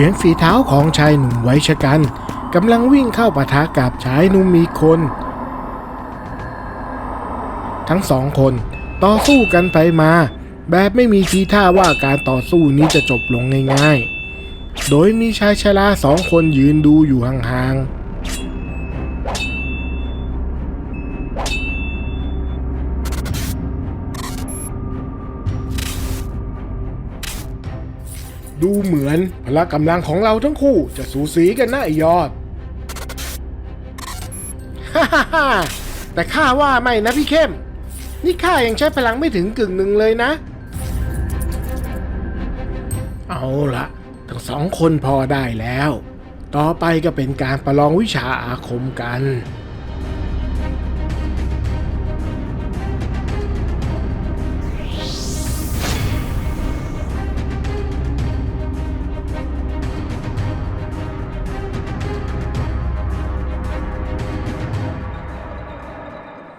สียงฝีเท้าของชายหนุ่มไวชะกันกำลังวิ่งเข้าปะทะกับชายหนุ่มมีคน ทั้งสองคนต่อสู้กันไปมา แบบไม่มีทีท่าว่าการต่อสู้นี้จะจบลงง่ายๆ โดยมีชายชราสองคนยืนดูอยู่ห่างๆ ดูเหมือนพละกำลังของเราทั้งคู่จะสูสีกันนะไอยอด ฮ่าฮ่าฮ่าแต่ข้าว่าไม่นะพี่เข้ม นี่ข้ายังใช้พลังไม่ถึงกึ่งหนึ่งเลยนะ เอาละทั้งสองคนพอได้แล้ว ต่อไปก็เป็นการประลองวิชาอาคมกัน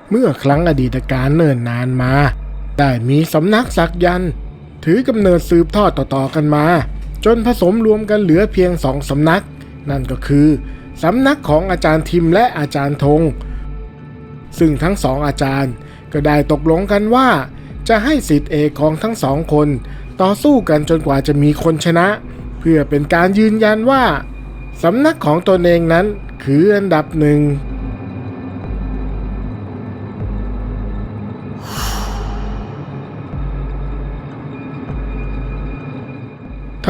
เมื่อครั้งอดีตการเนิ่นนานมา ได้มีสำนักสักยันต์ถือกำเนิดสืบทอดต่อๆกันมา จนผสมรวมกันเหลือเพียงสองสำนัก นั่นก็คือสำนักของอาจารย์ทิมและอาจารย์ธง ซึ่งทั้งสองอาจารย์ก็ได้ตกลงกันว่า จะให้สิทธิเอกของทั้งสองคน ต่อสู้กันจนกว่าจะมีคนชนะ เพื่อเป็นการยืนยันว่าสำนักของตนเองนั้นคืออันดับหนึ่ง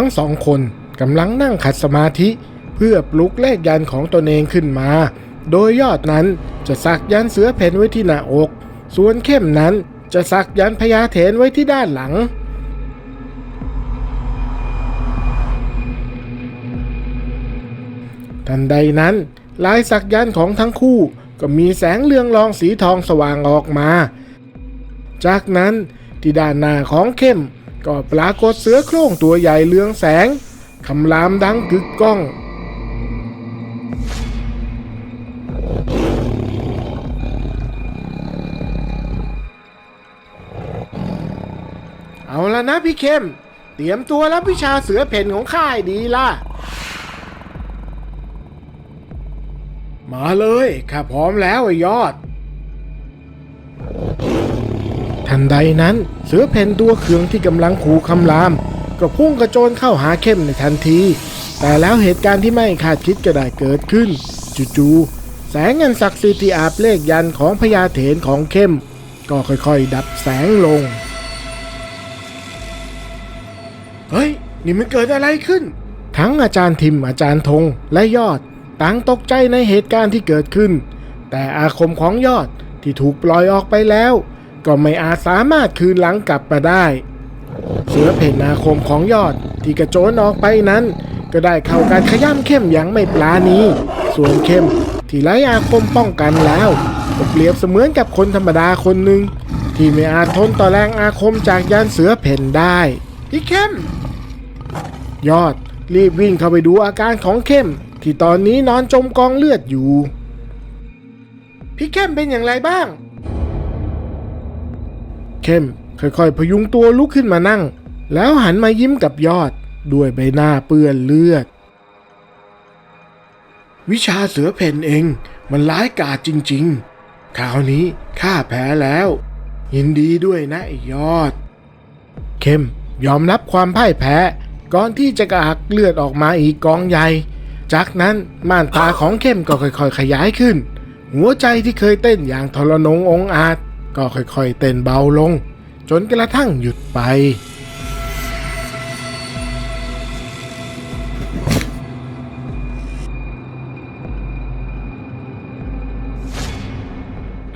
ทั้งสองคนกำลังนั่งขัดสมาธิเพื่อปลุกเลขยันของตนเองขึ้นมา โดยยอดนั้นจะสักยันเสือเพ่นไว้ที่หน้าอก ส่วนเข้มนั้นจะสักยันพญาเถนไว้ที่ด้านหลัง ทันใดนั้นลายสักยันของทั้งคู่ก็มีแสงเรืองรองสีทองสว่างออกมา จากนั้นที่ด้านหน้าของเข้ม ก็ปรากฏเสือโคร่งตัวใหญ่เรืองแสง คำรามดังกึกก้อง เอาละนะพี่เข้ม เตรียมตัวรับวิชาเสือเพ่นของข้าให้ดีล่ะ มาเลยข้าพร้อมแล้วไอ้ยอด ทันใดนั้นเสือเพ่นตัวเคืองที่กำลังขู่คำราม ก็พุ่งกระโจนเข้าหาเข้มในทันที แต่แล้วเหตุการณ์ที่ไม่คาดคิดก็ได้เกิดขึ้น จู่ๆแสงเงินศักดิ์สิทธิ์ที่อาบเลขยันของพญาเถนของเข้ม ก็ค่อยๆ ดับแสงลง เฮ้ย นี่มันเกิดอะไรขึ้น ทั้งอาจารย์ทิมอาจารย์ธงและยอดต่างตกใจในเหตุการณ์ที่เกิดขึ้น แต่อาคมของยอดที่ถูกปล่อยออกไปแล้ว ก็ไม่อาจสามารถคืนหลังกลับมาได้เสือเพ่นอาคมของยอดที่กระโจนออกไปนั้น ก็ได้เข้าการขย้ำเข้มอย่างไม่ปลาณีส่วนเข้มที่ไร้อาคมป้องกันแล้วก็เปรียบเสมือนกับคนธรรมดาคนหนึ่งที่ไม่อาจทนต่อแรงอาคมจากยานเสือเพ่นได้พี่เข้ม ยอดรีบวิ่งเข้าไปดูอาการของเข้ม ที่ตอนนี้นอนจมกองเลือดอยู่ พี่เข้มเป็นอย่างไรบ้าง เข้มค่อยๆ พยุงตัวลุกขึ้นมานั่ง แล้วหันมายิ้มกับยอด ด้วยใบหน้าเปื้อนเลือด วิชาเสือเพ่นเอง มันร้ายกาจจริงๆคราวนี้ข้าแพ้แล้ว ยินดีด้วยนะไอยอด เข้มยอมรับความพ่ายแพ้ ก่อนที่จะกระหักเลือดออกมาอีกกองใหญ่ จากนั้นม่านตาของเข้มก็ค่อยๆ ขยายขึ้น หัวใจที่เคยเต้นอย่างทรนงองอาจ ก็ค่อยๆเต้นเบาลง จนกระทั่งหยุดไป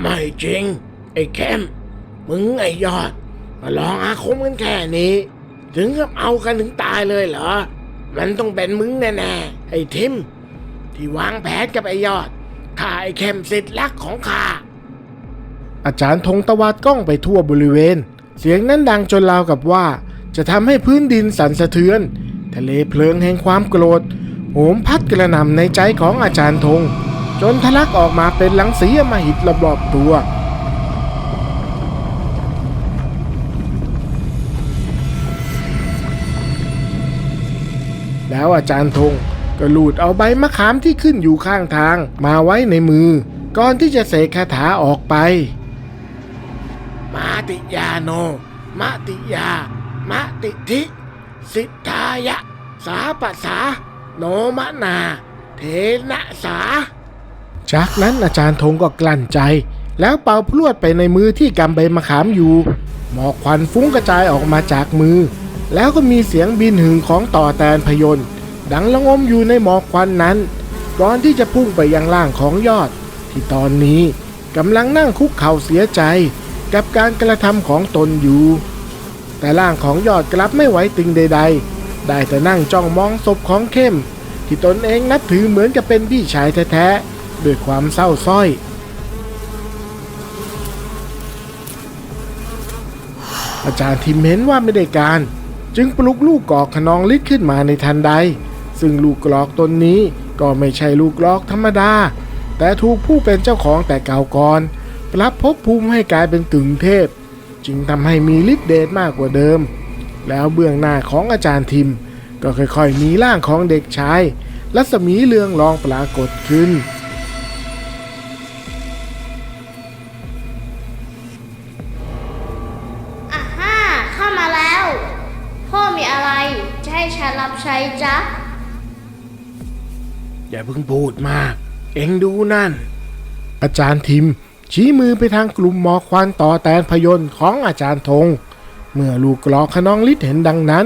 ไม่จริง ไอ้เข้มมึงไอ้ยอด มาลองอาคมกันแค่นี้ ถึงกับเอากันถึงตายเลยเหรอ มันต้องเป็นมึงแน่ๆไอ้ทิม ที่วางแผนกับไอ้ยอดฆ่าไอ้เข้มสิทธิ์รักของข้า อาจารย์ธงตวาดกล้องไปทั่วบริเวณ เสียงนั้นดังจนราวกับว่า จะทำให้พื้นดินสั่นสะเทือน ทะเลเพลิงแห่งความโกรธโหมพัดกระหน่ำในใจของอาจารย์ธง จนทะลักออกมาเป็นหลังสีอำมหิตระบอบตัวแล้วอาจารย์ธงก็ลูดเอาใบมะขามที่ขึ้นอยู่ข้างทางมาไว้ในมือ ก่อนที่จะเสกคาถาออกไป มาติยาโน มะติยามะติทิสิทธายะ สาปะสา โนมะนา เทนะสา จากนั้นอาจารย์ธงก็กลั้นใจ แล้วเป่าพรวดไปในมือที่กำใบมะขามอยู่ หมอกควันฟุ้งกระจายออกมาจากมือ แล้วก็มีเสียงบินหึงของต่อแตนพยนต์ดังละงมอยู่ในหมอกควันนั้น ก่อนที่จะพุ่งไปยังล่างของยอด ที่ตอนนี้กำลังนั่งคุกเข่าเสียใจ กับการกระทำของตนอยู่ แต่ร่างของยอดกลับไม่ไหวติงใด ๆ ได้แต่นั่งจ้องมองศพของเข้ม ที่ตนเองนับถือเหมือนกับเป็นพี่ชายแท้ๆด้วยความเศร้าสร้อยอาจารย์ทิมเห็นว่าไม่ได้การ จึงปลุกลูกกอกขนองฤทธิ์ขึ้นมาในทันใด ซึ่งลูกกรอกตนนี้ก็ไม่ใช่ลูกกรอกธรรมดา แต่ถูกผู้เป็นเจ้าของแต่เก่าก่อน รับภพภูมิให้กลายเป็นกึ่งเทพ จึงทำให้มีฤทธิ์เดชมากกว่าเดิม แล้วเบื้องหน้าของอาจารย์ทิม ก็ค่อยๆมีร่างของเด็กชายรัศมีเรืองรองปรากฏขึ้น อะฮ่าเข้ามาแล้ว พ่อมีอะไร จะให้ฉันรับใช้จ๊ะ อย่าเพิ่งพูดมาก เอ็งดูนั่น อาจารย์ทิม ชี้มือไปทางกลุ่มหมอกควันต่อแตนพยนต์ของอาจารย์ธง เมื่อลูกกรอกขนองฤทธิ์เห็นดังนั้น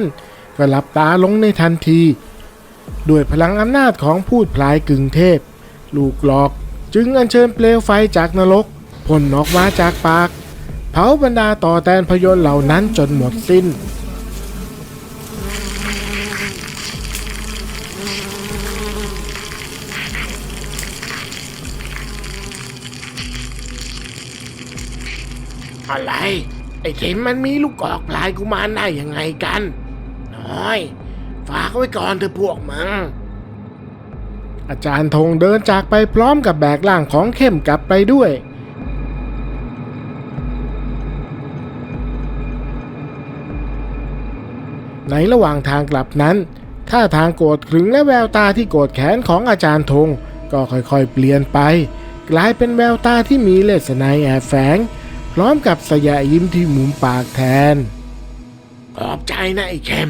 ก็หลับตาลงในทันที ด้วยพลังอำนาจของพูดพลายกึ่งเทพ ลูกกรอกจึงอัญเชิญเปลวไฟจากนรกพ่นออกมาจากปาก เผาบรรดาต่อแตนพยนต์เหล่านั้นจนหมดสิ้น อะไร ไอ้เข็มมันมีลูกกอกลายกุมารได้ยังไงกัน น้อย ฝากไว้ก่อนเถอะพวกมึงอาจารย์ธงเดินจากไปพร้อมกับแบกร่างของเข้มกลับไปด้วย ในระหว่างทางกลับนั้น ท่าทางโกรธขรึงและแววตาที่โกรธแค้นของอาจารย์ธงก็ค่อยๆเปลี่ยนไป กลายเป็นแววตาที่มีเลสไนยแอบแฝง ร้อมกับสยะยิ้มที่มุมปากแทน ขอบใจนะไอ้เข้ม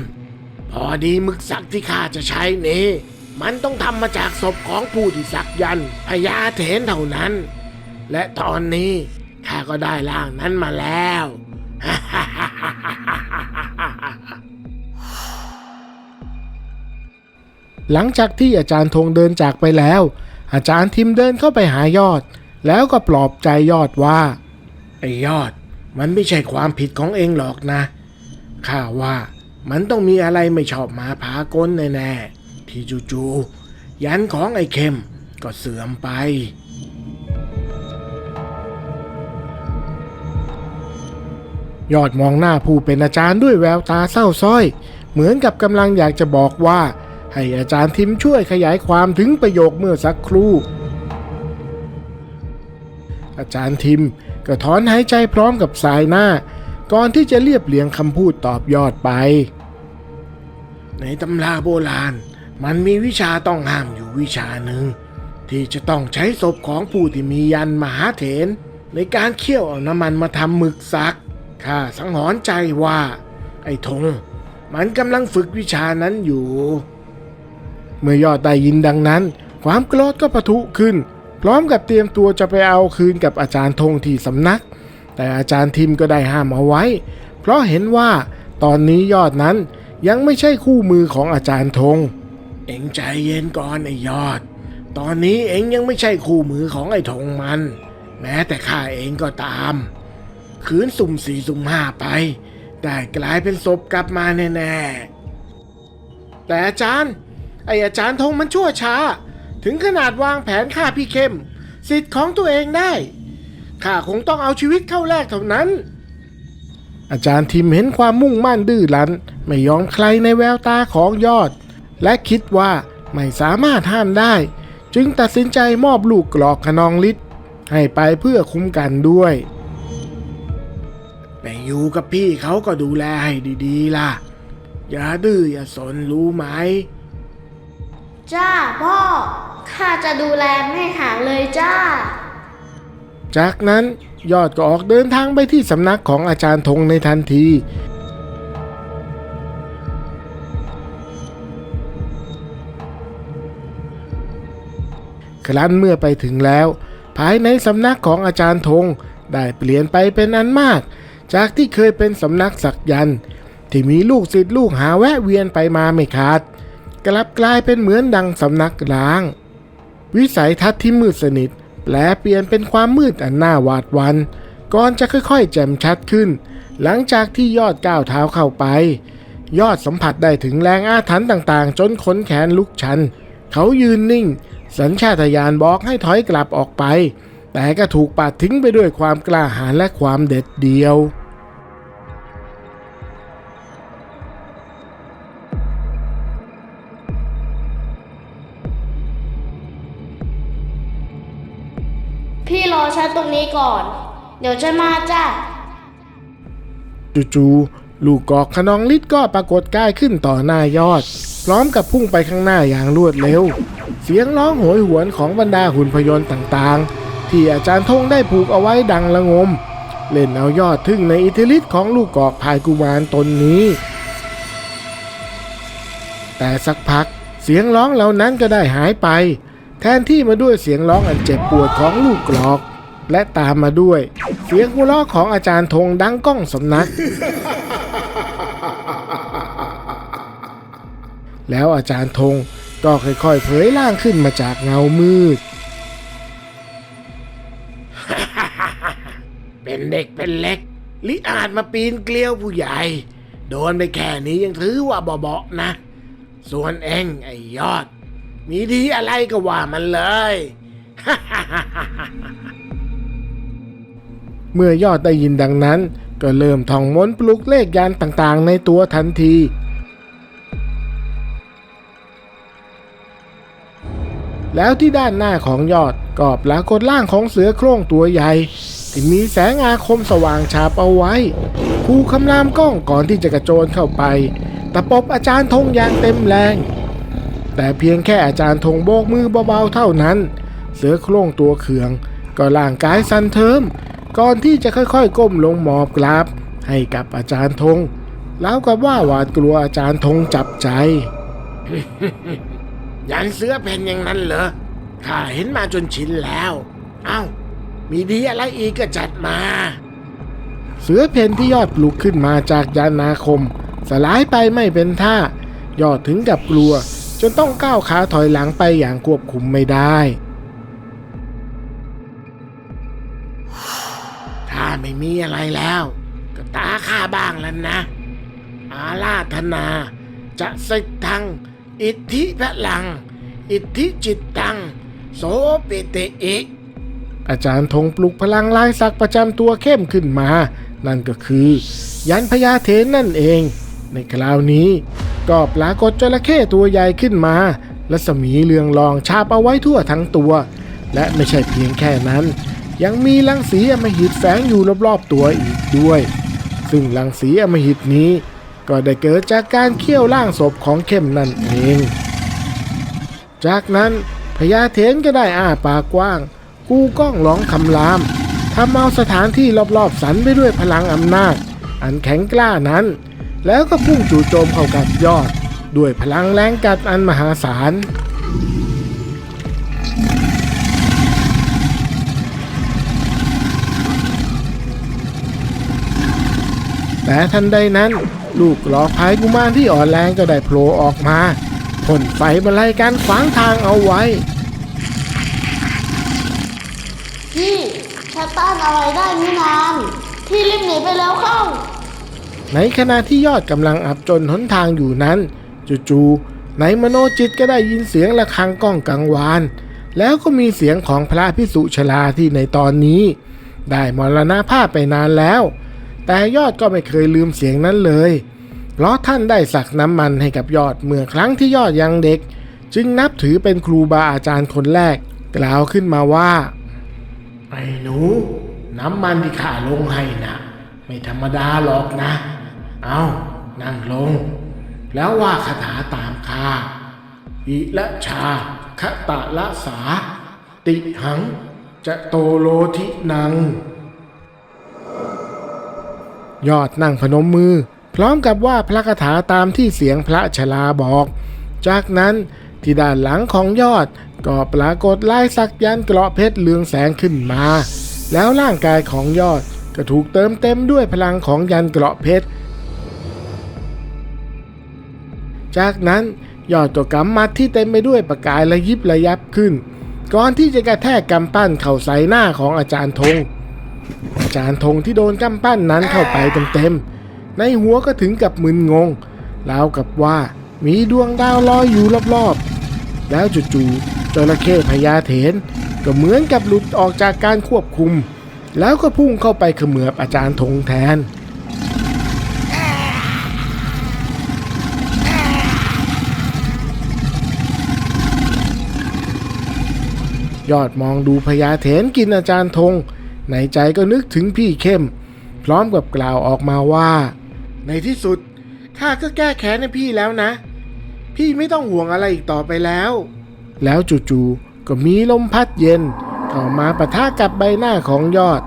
พอดีหมึกสักที่ข้าจะใช้นี้ มันต้องทำมาจากศพของผู้ที่สักยันต์พญาเถนเท่านั้น และตอนนี้ข้าก็ได้ร่างนั้นมาแล้ว หลังจากที่อาจารย์ธงเดินจากไปแล้ว อาจารย์ทิมเดินเข้าไปหายอด แล้วก็ปลอบใจยอดว่า ไอ้ยอด มันไม่ใช่ความผิดของเองหรอกนะข้าว่ามันต้องมีอะไรไม่ชอบมาพากลแน่ๆที่จู่ๆยันของไอ้เข้มก็เสื่อมไป ยอดมองหน้าผู้เป็นอาจารย์ด้วยแววตาเศร้าส้อย เหมือนกับกำลังอยากจะบอกว่า ให้อาจารย์ทิมช่วยขยายความถึงประโยคเมื่อสักครู่ อาจารย์ทิม ก็ถอนหายใจพร้อมกับสายหน้า ก่อนที่จะเรียบเรียงคำพูดตอบยอดไป ในตำราโบราณ มันมีวิชาต้องห้ามอยู่วิชาหนึ่ง ที่จะต้องใช้ศพของผู้ที่มียันมหาเถน ในการเคี่ยวเอาน้ำมันมาทำหมึกซักข้าสังหรณ์ใจว่า ไอ้ธงมันกำลังฝึกวิชานั้นอยู่ เมื่อยอดได้ยินดังนั้น ความโกรธก็ปะทุขึ้น ร้อมกับเตรียมตัวจะไปเอาคืนกับอาจารย์ธงที่สำนัก แต่อาจารย์ทิมก็ได้ห้ามเอาไว้ เพราะเห็นว่าตอนนี้ยอดนั้นยังไม่ใช่คู่มือของอาจารย์ธง เอ็งใจเย็นก่อนไอ้ยอด ตอนนี้เอ็งยังไม่ใช่คู่มือของไอ้ธงมัน แม้แต่ข้าเองก็ตาม คืนสุ่มสี่สุ่มห้าไปได้กลายเป็นศพกลับมาแน่ๆแต่อาจารย์ ไออาจารย์ธงมันชั่วช้า ถึงขนาดวางแผนฆ่าพี่เข้ม สิทธิ์ของตัวเองได้ข้าคงต้องเอาชีวิตเข้าแลกเท่านั้น อาจารย์ทิมเห็นความมุ่งมั่นดื้อรั้น ไม่ยอมใครในแววตาของยอด และคิดว่าไม่สามารถห้ามได้ จึงตัดสินใจมอบลูกกรอกขนองฤทธิ์ให้ไปเพื่อคุ้มกันด้วยแต่อยู่กับพี่เขาก็ดูแลให้ดี ๆ ล่ะ อย่าดื้ออย่าสนรู้ไหม จ้าพ่อ ข้าจะดูแลไม่ห่างเลยจ้า จากนั้นยอดก็ออกเดินทางไปที่สำนักของอาจารย์ธงในทันที ครั้นเมื่อไปถึงแล้ว ภายในสำนักของอาจารย์ธงได้เปลี่ยนไปเป็นอันมาก จากที่เคยเป็นสำนักสักยันต์ที่มีลูกศิษย์ลูกหาแวะเวียนไปมาไม่ขาด กลับกลายเป็นเหมือนดังสำนักร้าง วิสัยทัศน์ที่มืดสนิทแปลเปลี่ยนเป็นความมืดอันน่าหวาดหวัน ก่อนจะค่อยๆ แจ่มชัดขึ้น หลังจากที่ยอดก้าวเท้าเข้าไป ยอดสัมผัสได้ถึงแรงอาถรรพ์ต่างๆ จนขนแขนลุกชัน เขายืนนิ่ง สัญชาตญาณบอกให้ถอยกลับออกไป แต่ก็ถูกปัดทิ้งไปด้วยความกล้าหาญและความเด็ดเดี่ยว พี่รอฉันตรงนี้ก่อน เดี๋ยวฉันมาจ้าจู่ๆลูกกอกขนองฤทธิ์ก็ปรากฏกายขึ้นต่อหน้ายอด พร้อมกับพุ่งไปข้างหน้าอย่างรวดเร็ว เสียงร้องโหยหวนของบรรดาหุ่นพยนต์ต่างๆ ที่อาจารย์ธงได้ผูกเอาไว้ดังละงม เล่นเอายอดทึ่งในอิทธิฤทธิ์ของลูกกอกพายกุมารตนนี้ แต่สักพักเสียงร้องเหล่านั้นก็ได้หายไป แทนที่มาด้วยเสียงร้องอันเจ็บปวดของลูกกรอก และตามมาด้วย เสียงหัวเราะของอาจารย์ธงดังก้องสำนัก แล้วอาจารย์ธงก็ค่อยๆเผยร่างขึ้นมาจากเงามืด เป็นเด็กเป็นเล็กลิอาจมาปีนเกลียวผู้ใหญ่ โดนไปแค่นี้ยังถือว่าเบาๆนะ ส่วนเองไอ้ยอด มีดีอะไรก็ว่ามันเลย เมื่อยอดได้ยินดังนั้น ก็เริ่มท่องมนต์ปลุกเลขยันต่างๆ ในตัวทันทีแล้วที่ด้านหน้าของยอดก็ปรากฏร่างของเสือโคร่งตัวใหญ่ ที่มีแสงอาคมสว่างฉาบเอาไว้ครูคำรามกล้องก่อนที่จะกระโจนเข้าไปตะปบอาจารย์ธงอย่างเต็มแรง แต่เพียงแค่อาจารย์ธงโบกมือเบาๆเท่านั้น เสือโคร่งตัวเขือง ก็ร่างกายสั่นเทิม ก่อนที่จะค่อยๆ ก้มลงหมอบกราบ ให้กับอาจารย์ธง แล้วกับว่าหวาดกลัวอาจารย์ธงจับใจยันเสือเป็นอย่างนั้นเหรอข้าเห็นมาจนชินแล้ว เอ้า มีดีอะไรอีกก็จัดมา เสือเพนที่ยอดปลุกขึ้นมาจากยานาคม สลายไปไม่เป็นท่ายอดถึงกับกลัว จนต้องก้าวขาถอยหลังไปอย่างควบคุมไม่ได้ ถ้าไม่มีอะไรแล้ว ก็ตาข้าบ้างแล้วนะ อาลาธนาจะสิทธัง อิทธิพลัง อิทธิจิตตัง โสเปเตอิอาจารย์ธงปลุกพลังลายสักประจำตัวเข้มขึ้นมา นั่นก็คือ ยันพญาเทนนั่นเอง ในคราวนี้ ก็ปรากฏจระเข้ตัวใหญ่ขึ้นมาและสมีเรืองรองชาบเอาไว้ทั่วทั้งตัว และไม่ใช่เพียงแค่นั้น ยังมีรังสีอมหิตแฝงอยู่รอบๆตัวอีกด้วย ซึ่งรังสีอมหิตนี้ ก็ได้เกิดจากการเคี่ยวล่างศพของเข้มนั่นเอง จากนั้นพญาเถนก็ได้อ้าปากกว้าง กูก้องร้องคำรามทำเอาสถานที่รอบๆสันไปด้วยพลังอำนาจ อันแข็งกล้านั้น แล้วก็พุ่งจู่โจมเข้ากับยอด ด้วยพลังแรงกัดอันมหาศาลแต่ทันใดนั้น ลูกหลอกพายกุมารที่อ่อนแรงก็ได้โผล่ออกมาพ่นไฟบรรลัยการขวางทางเอาไว้พี่ฉันต้านอะไรได้ไม่นานพี่รีบหนีไปแล้วเข้า ในขณะที่ยอดกำลังอับจนหนทางอยู่นั้น จู่ๆในมโนจิตก็ได้ยินเสียงะระฆังก้องกังวาน แล้วก็มีเสียงของพระพิสุชลาที่ในตอนนี้ ได้มรณภาพไปนานแล้ว แต่ยอดก็ไม่เคยลืมเสียงนั้นเลย เพราะท่านได้สักน้ำมันให้กับยอดเมื่อครั้งที่ยอดยังเด็ก จึงนับถือเป็นครูบาอาจารย์คนแรก กล่าวขึ้นมาว่าไอ้หนูน้ำมันที่ข้าลงให้นะไม่ธรรมดาหรอกนะ เอานั่งลง แล้วว่าคาถาตามข้าอิละชาคตะละสา ติหัง จะโตโลทินัง ยอดนั่งพนมมือ พร้อมกับว่าพระคาถาตามที่เสียงพระชลาบอก จากนั้นที่ด้านหลังของยอดก็ปรากฏลายสักยันเกราะเพชรเลืองแสงขึ้นมา แล้วร่างกายของยอดก็ถูกเติมเต็มด้วยพลังของยันเกราะเพชร จากนั้นยอดก็กำมัดที่เต็มไปด้วยประกายระยิบระยับขึ้น ก่อนที่จะกระแทกกำปั้นเข่าใส่หน้าของอาจารย์ธงอาจารย์ธงที่โดนกำปั้นนั้นเข้าไปเต็มๆในหัวก็ถึงกับมึนงงราวกับว่ามีดวงดาวลอยอยู่รอบๆ แล้วจู่ๆจระเข้พญาเถนก็เหมือนกับหลุดออกจากการควบคุม แล้วก็พุ่งเข้าไปเขมือบอาจารย์ธงแทน ยอดมองดูพญาเถนกินอาจารย์ธง ในใจก็นึกถึงพี่เข้ม พร้อมกับกล่าวออกมาว่า ในที่สุดข้าก็แก้แค้นให้พี่แล้วนะ พี่ไม่ต้องห่วงอะไรอีกต่อไปแล้ว แล้วจู่ๆก็มีลมพัดเย็น เข้ามาปะทะกับใบหน้าของยอด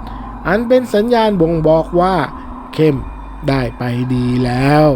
อันเป็นสัญญาณบ่งบอกว่า เข้มได้ไปดีแล้ว